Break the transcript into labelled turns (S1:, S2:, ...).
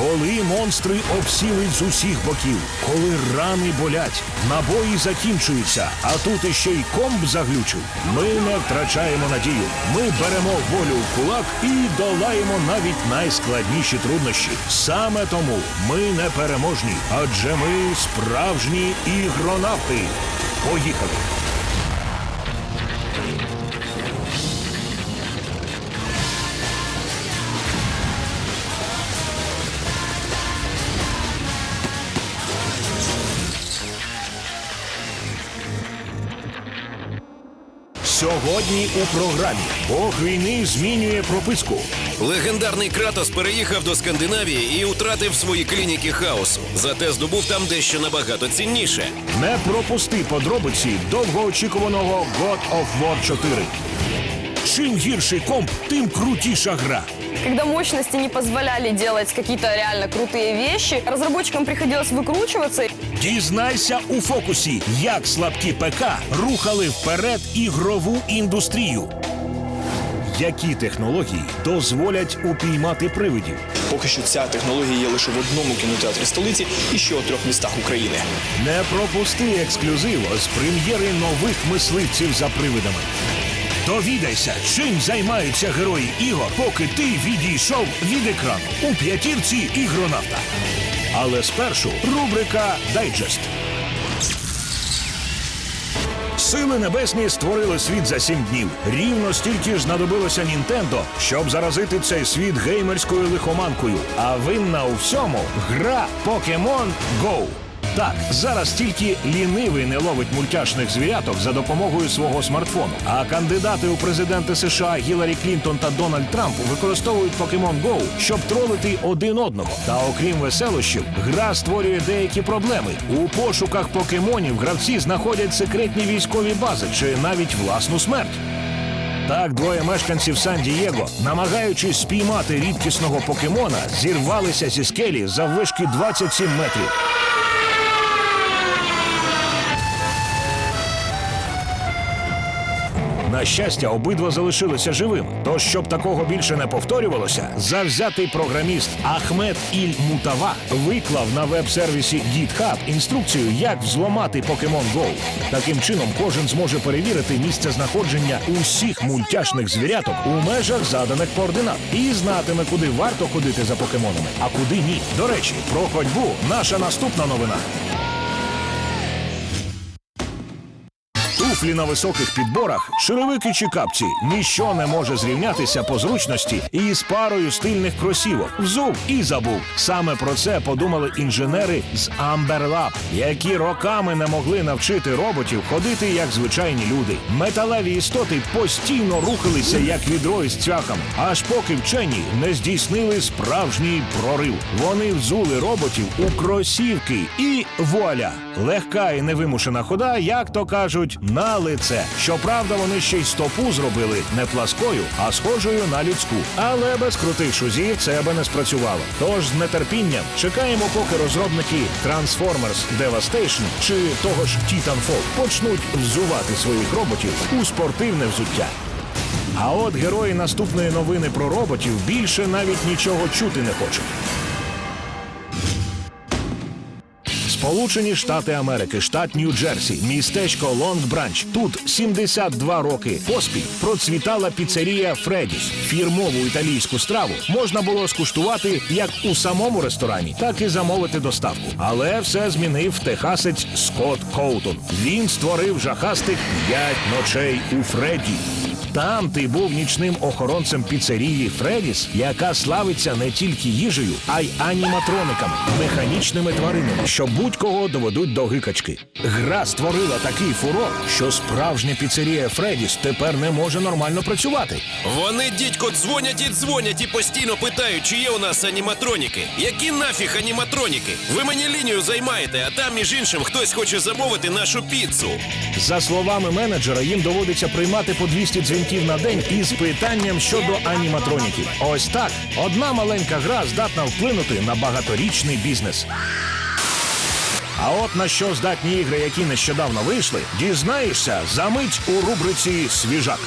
S1: Коли монстри обсілить з усіх боків, коли рани болять, набої закінчуються, а тут іще й комп заглючив. Ми не втрачаємо надію. Ми беремо волю в кулак і долаємо навіть найскладніші труднощі. Саме тому ми не переможні, адже ми справжні ігронавти. Поїхали! Сьогодні у програмі Бог війни змінює прописку.
S2: Легендарний Кратос переїхав до Скандинавії і втратив свої клініки хаосу. Зате здобув там дещо набагато цінніше.
S1: Не пропусти подробиці довгоочікуваного God of War 4. Чим гірший комп, тим крутіша гра.
S3: Когда мощности не позволяли делать какие-то реально крутые вещи, разработчикам приходилось выкручиваться.
S1: Дізнайся у фокусі, як слабкі ПК рухали вперед ігрову індустрію. Які технології дозволять упіймати привидів?
S4: Поки що ця технологія є лише в одному кінотеатрі столиці і ще у трьох містах України.
S1: Не пропусти ексклюзив з прем'єри нових мисливців за привидами. Довідайся, чим займаються герої ігор, поки ти відійшов від екрану у п'ятірці ігронавта. Але спершу рубрика Дайджест. Сили небесні створили світ за сім днів. Рівно стільки ж знадобилося Нінтендо, щоб заразити цей світ геймерською лихоманкою. А винна у всьому гра Pokemon Go. Так, зараз тільки лінивий не ловить мультяшних звіряток за допомогою свого смартфону. А кандидати у президенти США Гіларі Клінтон та Дональд Трамп використовують Pokemon Go, щоб тролити один одного. Та окрім веселощів, гра створює деякі проблеми. У пошуках покемонів гравці знаходять секретні військові бази чи навіть власну смерть. Так, двоє мешканців Сан-Дієго, намагаючись спіймати рідкісного покемона, зірвалися зі скелі заввишки 27 метрів. На щастя, обидва залишилися живими. Тож, щоб такого більше не повторювалося, завзятий програміст Ахмед Іль Мутава виклав на веб-сервісі GitHub інструкцію, як взломати Pokemon Go. Таким чином, кожен зможе перевірити місце знаходження усіх мультяшних звіряток у межах заданих координат і знатиме, куди варто ходити за покемонами, а куди ні. До речі, про ходьбу наша наступна новина. Туфлі на високих підборах, черевики чи капці ніщо не може зрівнятися по зручності із парою стильних кросівок. Взув і забув. Саме про це подумали інженери з Amber Lab, які роками не могли навчити роботів ходити як звичайні люди. Металеві істоти постійно рухалися як відро із цвяхами, аж поки вчені не здійснили справжній прорив. Вони взули роботів у кросівки і вуаля! Легка і невимушена хода, як то кажуть, на лице. Щоправда, вони ще й стопу зробили не пласкою, а схожою на людську. Але без крутих шузів це би не спрацювало. Тож з нетерпінням чекаємо, поки розробники Transformers Devastation чи того ж Titanfall почнуть взувати своїх роботів у спортивне взуття. А от герої наступної новини про роботів більше навіть нічого чути не хочуть. Сполучені Штати Америки, штат Нью-Джерсі, містечко Лонг-Бранч. Тут 72 роки поспіль процвітала піцерія Фредіс. Фірмову італійську страву можна було скуштувати як у самому ресторані, так і замовити доставку. Але все змінив техасець Скотт Коутон. Він створив жахастик «П'ять ночей у Фредді. Там ти був нічним охоронцем піцерії Фредіс, яка славиться не тільки їжею, а й аніматрониками, механічними тваринами, що будь-кого доведуть до гикачки. Гра створила такий фурор, що справжня піцерія Фредіс тепер не може нормально працювати.
S2: Вони, дідько, дзвонять і дзвонять і постійно питають, чи є у нас аніматроніки. Які нафіг аніматроніки? Ви мені лінію займаєте, а там, між іншим, хтось хоче замовити нашу піцу.
S1: За словами менеджера, їм доводиться приймати по 200 дзвінків на день із питанням щодо аніматроніків. Ось так одна маленька гра здатна вплинути на багаторічний бізнес. А от на що здатні ігри, які нещодавно вийшли, дізнаєшся за мить у рубриці Свіжак.